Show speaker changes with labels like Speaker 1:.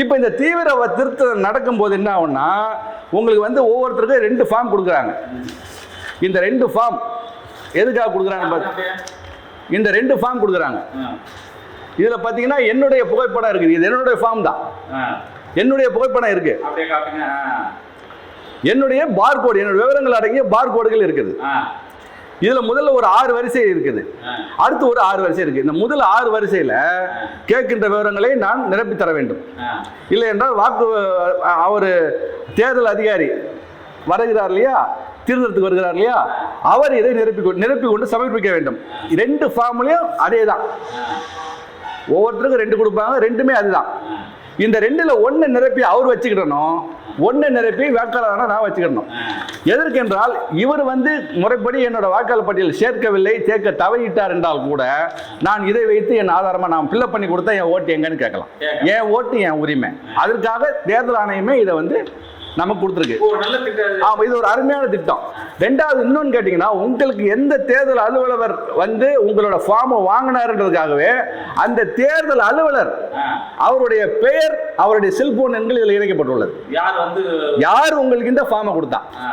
Speaker 1: இப்போ இந்த தீவிர திருத்தம் நடக்கும்போது என்ன ஆகும்னா உங்களுக்கு வந்து ஒவ்வொருத்தருக்கும் ரெண்டு ஃபார்ம் கொடுக்குறாங்க. இந்த ரெண்டு ஃபார்ம் எதுக்காக கொடுக்குறாங்க பாத்து இந்த ரெண்டு ஃபார்ம் கொடுக்குறாங்க. இதில் பார்த்தீங்கன்னா என்னுடைய புகைப்படம் இருக்குது. இது என்னுடைய ஃபார்ம் தான். என்னுடைய புகைப்படம் இருக்கு.
Speaker 2: அப்படியே காட்டுங்க.
Speaker 1: என்னுடைய பார்கோடு என்னுடைய விவரங்கள் அடங்கிய பார்கோடுகள் இருக்குது. இதுல முதல்ல ஒரு ஆறு வரிசை இருக்குது. அடுத்து ஒரு ஆறு வரிசை இருக்கு. இந்த முதல் ஆறு வரிசையில கேட்கின்ற விவரங்களை நான் நிரப்பி தர வேண்டும். இல்லை என்றால் வாக்கு அவர் தேர்தல் அதிகாரி வருகிறார் இல்லையா? திருத்தத்துக்கு வருகிறார் இல்லையா? அவர் இதை நிரப்பி நிரப்பி கொண்டு சமர்ப்பிக்க வேண்டும். ரெண்டு ஃபார்ம்லையும் அதே தான் ஒவ்வொருத்தருக்கும் ரெண்டு கொடுப்பாங்க ரெண்டுமே அதுதான். இந்த ரெண்டுல ஒன்று நிரப்பி அவர் வச்சுக்கிடணும் ஒன்று நிரப்பி வாக்காளரான நான் வச்சுக்கிடணும். எதற்கென்றால் இவர் வந்து முறைப்படி என்னோட வாக்காளர் பட்டியல் சேர்க்கவில்லை சேர்க்க தவறிட்டார் என்றால் கூட நான் இதை வைத்து என் ஆதாரமா நான் ஃபில்அப் பண்ணி கொடுத்தா என் ஓட்டு எங்கன்னு கேட்கலாம். என் ஓட்டு என் உரிமை. அதற்காக தேர்தல் ஆணையமே இதை வந்து நமக்கு கொடுத்துருக்கு
Speaker 2: ஒரு நல்ல திட்டம் இது.
Speaker 1: ஒரு அருமையான திட்டம் ரெண்டாவது இன்னொன்னு கேட்டீங்கன்னா உங்களுக்கு எந்த தேர்தல் அலுவலர் வந்து உங்களோட ஃபார்மை வாங்கினாருன்றதுக்காகவே அந்த தேர்தல் அலுவலர். அவருடைய பெயர் அவருடைய செல்போன் எண்கள் இதில் இணைக்கப்பட்டுள்ளது
Speaker 2: யார் வந்து
Speaker 1: யார் உங்களுக்கு இந்த ஃபார்மை கொடுத்தா
Speaker 2: ஆ.